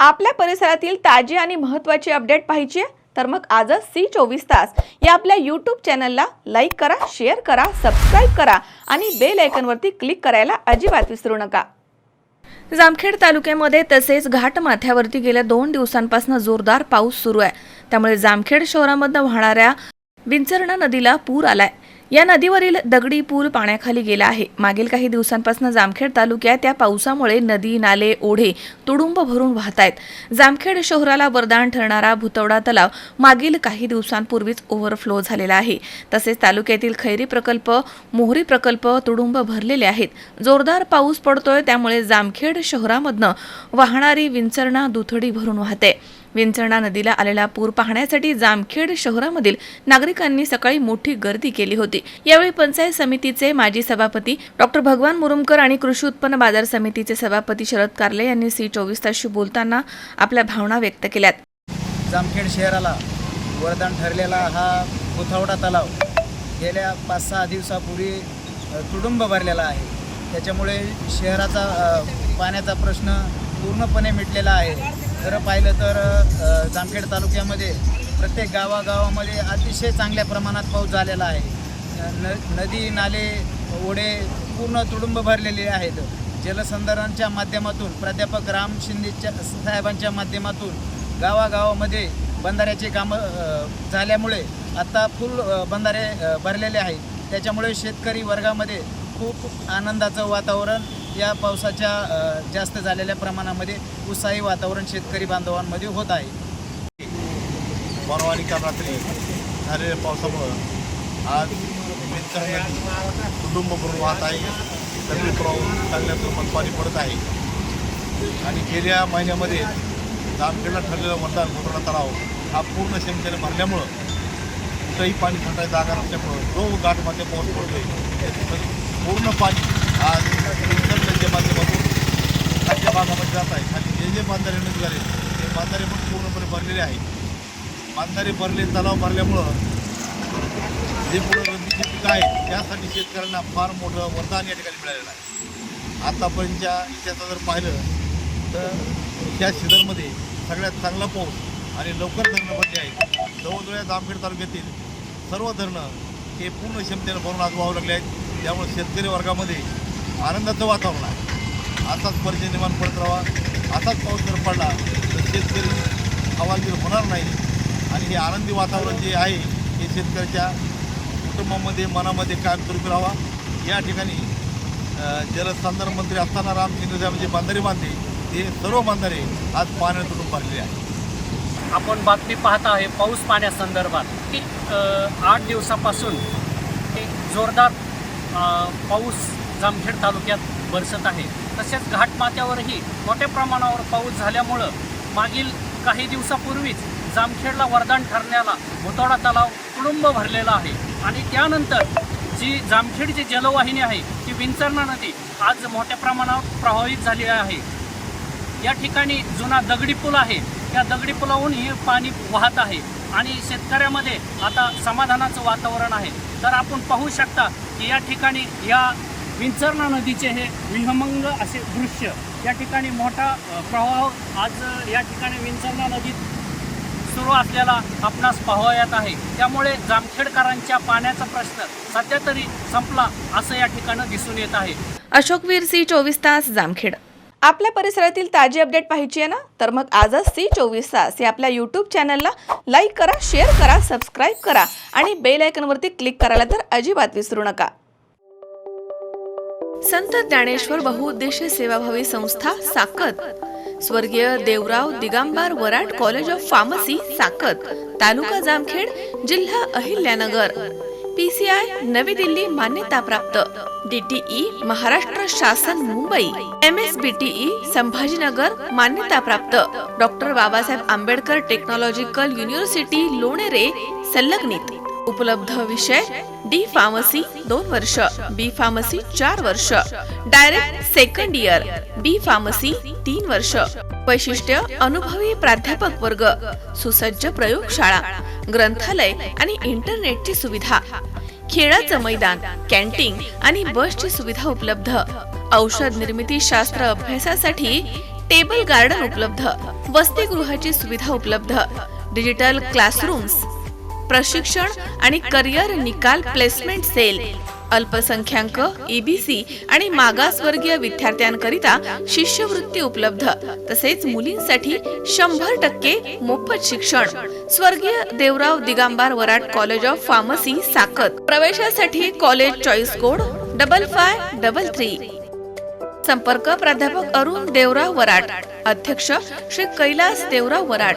आपल्या परिसरातील ताजी आणि महत्त्वाची अपडेट पाहिजे तर मग आजच सी चोवीस तास या आपल्या यूट्यूब चॅनलला लाईक करा शेअर करा सबस्क्राईब करा आणि बेल आयकनवरती क्लिक करायला अजिबात विसरू नका. जामखेड तालुक्यामध्ये तसेच घाटमाथ्यावरती गेल्या दोन दिवसांपासून जोरदार पाऊस सुरू आहे. त्यामुळे जामखेड शहरामधनं वाहणाऱ्या विंचरणा नदीला पूर आलाय. या नदीवरील दगडी पूल पाण्याखाली गेला आहे. मागील काही दिवसांपासून जामखेड तालुक्यात त्या पावसामुळे नदी नाले ओढे तुडुंब भरून वाहत आहेत जामखेड शहराला वरदान ठरणारा भुतवडा तलाव मागील काही दिवसांपूर्वीच ओव्हरफ्लो झालेला आहे. तसेच तालुक्यातील खैरी प्रकल्प मोहरी प्रकल्प तुडुंब भरलेले आहेत. जोरदार पाऊस पडतोय त्यामुळे जामखेड शहरामधनं वाहणारी विंचरणा दुथडी भरून वाहते. विंचरणा नदीला आलेला पूर पाहण्यासाठी जामखेड शहरामधील नागरिकांनी सकाळी मोठी गर्दी केली होती. यावेळी पंचायत समितीचे माजी सभापती डॉक्टर भगवान मुरुमकर आणि कृषी उत्पन्न बाजार समितीचे सभापती शरद कारले यांनी सी चोवीस तासशी बोलताना आपल्या भावना व्यक्त केल्यात. जामखेड शहराला वरदान ठरलेला हा कोथावडा तलाव गेल्या पाच सहा दिवसापूर्वी तुडुंब भरलेला आहे. त्याच्यामुळे शहराचा पाण्याचा प्रश्न पूर्णपणे मिटलेला आहे. खरं पाहिलं तर जामखेड तालुक्यामध्ये प्रत्येक गावागावामध्ये अतिशय चांगल्या प्रमाणात पाऊस झालेला आहे. न नदी नाले ओढे पूर्ण तुडुंब भरलेले आहेत. जलसंधारणच्या माध्यमातून प्राध्यापक राम शिंदेच्या साहेबांच्या माध्यमातून गावागावामध्ये बंधाऱ्याचे कामं झाल्यामुळे आत्ता फुल बंधारे भरलेले आहेत. त्याच्यामुळे शेतकरी वर्गामध्ये खूप आनंदाचं वातावरण या पावसाच्या जास्त झालेल्या प्रमाणामध्ये उत्साही वातावरण शेतकरी बांधवांमध्ये होत आहे. परवानी काल रात्री झालेल्या पावसामुळं आज शेतकऱ्यांना कुटुंब भरून वाहत आहे. सगळी प्रवाह चांगल्या प्रमाणात पाणी पडत आहे. आणि गेल्या महिन्यामध्ये जामखेडला ठरलेला मतदान घोटाळा तलाव हा पूर्ण क्षमतेने भरल्यामुळं कुठंही पाणी साठायची जागा नसल्यामुळं जो गाठमध्ये पाऊस पडतोय पूर्ण पाणी आज विंचर नदीच्या माध्यमातून खालच्या भागामध्ये जात आहे. खाली जे जे बांधारे नदी झाले ते बांधारे पण पूर्णपणे भरलेले आहेत. बांधारे भरले तलाव भरल्यामुळं जे पुढं रब्बीची पिकं आहेत त्यासाठी शेतकऱ्यांना फार मोठं वरदान या ठिकाणी मिळालेलं आहे. आतापर्यंतच्या इतिहासात जर पाहिलं तर त्या सीझनमध्ये सगळ्यात चांगला पाऊस आणि लवकर धरणं भरली आहेत. जवळजवळ जामखेड तालुक्यातील सर्व धरणं हे पूर्ण क्षमतेनं भरून आज वाहू लागले आहेत. त्यामुळे शेतकरी वर्गामध्ये आनंदाचं वातावरण आहे. असाच परिचय निर्माण पडत राहा. असाच पाऊस जर पडला तर शेतकरी हवालदिल होणार नाही. आणि हे आनंदी वातावरण जे आहे हे शेतकऱ्याच्या कुटुंबामध्ये मनामध्ये कायमस्वरूपी राहावा. या ठिकाणी जलसंधारण मंत्री असताना राम शिंदे जे बांधारे बांधले. हे सर्व बांधारे आज पाण्यात तुटून पाडलेले आहेत. आपण बातमी पाहत आहे पाऊस पाण्यासंदर्भात. आठ दिवसापासून एक जोरदार पाऊस जामखेड तालुक्यात बरसत आहे. तसेच घाटमाथ्यावरही मोठ्या प्रमाणावर पाऊस झाल्यामुळं मागील काही दिवसापूर्वीच जामखेडला वरदान ठरण्याला भुतोडा तलाव तुडुंब भरलेला आहे. आणि त्यानंतर जी जामखेडची जलवाहिनी आहे ती विंचरणा नदी आज मोठ्या प्रमाणावर प्रभावित झाली आहे. या ठिकाणी जुना दगडी पूल आहे. त्या दगडी पुलाहून हे पाणी वाहत आहे. आणि शेतकऱ्यामध्ये आता समाधानाचं वातावरण आहे. तर आपण पाहू शकता की या ठिकाणी या विंचरणा नदीचे हे विहमंग असे दृश्य या ठिकाणी मोठा प्रवाह आज या ठिकाणी विंचरणा नदीत सुरू असलेला आपणास पाहावयात आहे. त्यामुळे जामखेडकरांच्या पाण्याचा प्रश्न सध्या तरी संपला असं या ठिकाणी दिसून येत आहे. अशोकवीर सी चोवीस तास जामखेड. आपल्या परिसरातील ताजी अपडेट पाहिजे आहे ना? तर मग आजच सी चोवीस तास या आपल्या यूट्यूब चॅनलला लाईक करा शेअर करा सबस्क्राईब करा आणि बेल आयकनवरती क्लिक करायला तर अजिबात विसरू नका. संत ज्ञानेश्वर बहुउद्देशीय सेवाभावी संस्था साकत. स्वर्गीय Devrao Digambar Varat college of pharmacy Sakat. Taluka Jamkhed जिल्हा अहिल्यानगर. पीसीआय नवी दिल्ली मान्यता प्राप्त डीटीई महाराष्ट्र शासन Mumbai. M S B T E Sambhajinagar मान्यता प्राप्त doctor Babasaheb Ambedkar technological university Lonere संलग्नित. उपलब्ध विषय डी फार्मसी दोन वर्ष बी फार्मसी चार वर्ष. Direct second year B pharmacy तीन वर्ष. वैशिष्ट्य अनुभवी प्राध्यापक वर्ग सुसज्ज प्रयोगशाळा ग्रंथालय आणि इंटरनेटची सुविधा. खेळाचं मैदान कॅन्टीन आणि बसची सुविधा उपलब्ध. औषध निर्मिती शास्त्र अभ्यासासाठी टेबल गार्डन उपलब्ध. वसतिगृहाची सुविधा उपलब्ध. डिजिटल क्लासरूम्स प्रशिक्षण आणि करिअर निकाल प्लेसमेंट सेल. अल्पसंख्याक ईबीसी आणि मागासवर्गीय विद्यार्थ्यांकरिता शिष्यवृत्ती उपलब्ध. तसेच मुलींसाठी शंभर टक्के मोफत शिक्षण. स्वर्गीय Devrao Digambar Varad college of pharmacy Sakat. प्रवेशासाठी college choice code double five double three संपर्क प्राध्यापक अरुण देवराव वराड. अध्यक्ष श्री कैलास देवराव वराड.